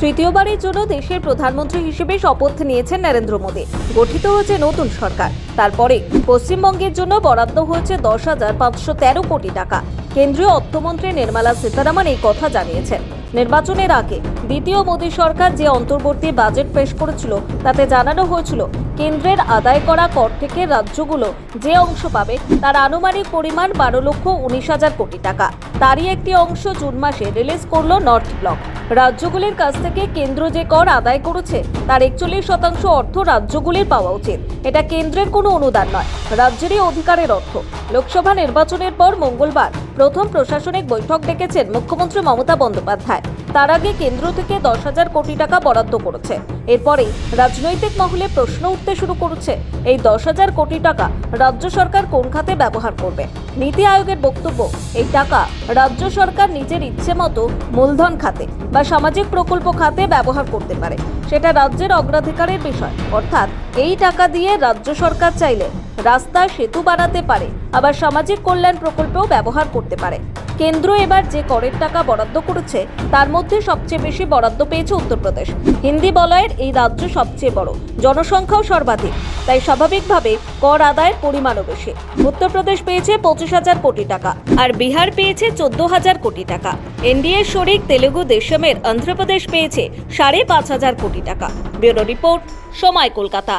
তৃতীয়বারের জন্য দেশের প্রধানমন্ত্রী হিসেবে শপথ নিয়েছেন নরেন্দ্র মোদী। গঠিত হয়েছে নতুন সরকার। তারপরে পশ্চিমবঙ্গের জন্য বরাদ্দ হয়েছে দশ হাজার পাঁচশো তেরো কোটি টাকা। কেন্দ্রীয় অর্থমন্ত্রী নির্মলা সীতারামন এই কথা জানিয়েছেন। নির্বাচনের আগে দ্বিতীয় মোদী সরকার যে অন্তর্বর্তী বাজেট পেশ করেছিল, তাতে জানানো হয়েছিল, কেন্দ্রের আদায় করা কর থেকে রাজ্যগুলো যে অংশ পাবে তার আনুমানিক পরিমাণ বারো লক্ষ উনিশ হাজার কোটি টাকা। তারই একটি অংশ জুন মাসে রিলিজ করল নর্থ ব্লক। রাজ্যগুলির কাছ থেকে কেন্দ্র যে কর আদায় করেছে, তার একচল্লিশ শতাংশ অর্থ রাজ্যগুলির পাওয়া উচিত। এটা কেন্দ্রের কোনো অনুদান নয়, রাজ্যেরই অধিকারের অর্থ। লোকসভা নির্বাচনের পর মঙ্গলবার প্রথম প্রশাসনিক বৈঠক ডেকেছেন মুখ্যমন্ত্রী মমতা বন্দ্যোপাধ্যায়। তার আগে কেন্দ্র থেকে দশ হাজার কোটি টাকা বরাদ্দ করেছে। এরপরে রাজনৈতিক মহলে প্রশ্ন উঠতে শুরু করেছে, এই দশ হাজার কোটি টাকা রাজ্য সরকার কোন খাতে ব্যবহার করবে? নীতি আয়োগের বক্তব্য, এই টাকা রাজ্য সরকার নিজের ইচ্ছে মতো মূলধন খাতে বা সামাজিক প্রকল্প খাতে ব্যবহার করতে পারে। সেটা রাজ্যের অগ্রাধিকারের বিষয়। অর্থাৎ এই টাকা দিয়ে রাজ্য সরকার চাইলে রাস্তা সেতু বানাতে পারে, আবার সামাজিক কল্যাণ প্রকল্পেও ব্যবহার করতে পারে। কেন্দ্র এবার যে করের টাকা বরাদ্দ করেছে, তার মধ্যে সবচেয়ে বেশি বরাদ্দ পেয়েছে উত্তরপ্রদেশ। হিন্দি বলয়ের এই রাজ্য সবচেয়ে বড়, জনসংখ্যাও সর্বাধিক, তাই স্বাভাবিকভাবে কর আদায়ের পরিমাণও বেশি। উত্তরপ্রদেশ পেয়েছে পঁচিশ হাজার কোটি টাকা, আর বিহার পেয়েছে চোদ্দ হাজার কোটি টাকা। এনডিএ শরিক তেলেগু দেশমের অন্ধ্রপ্রদেশ পেয়েছে সাড়ে পাঁচ হাজার কোটি টাকা। ব্যুরো রিপোর্ট, সময় কলকাতা।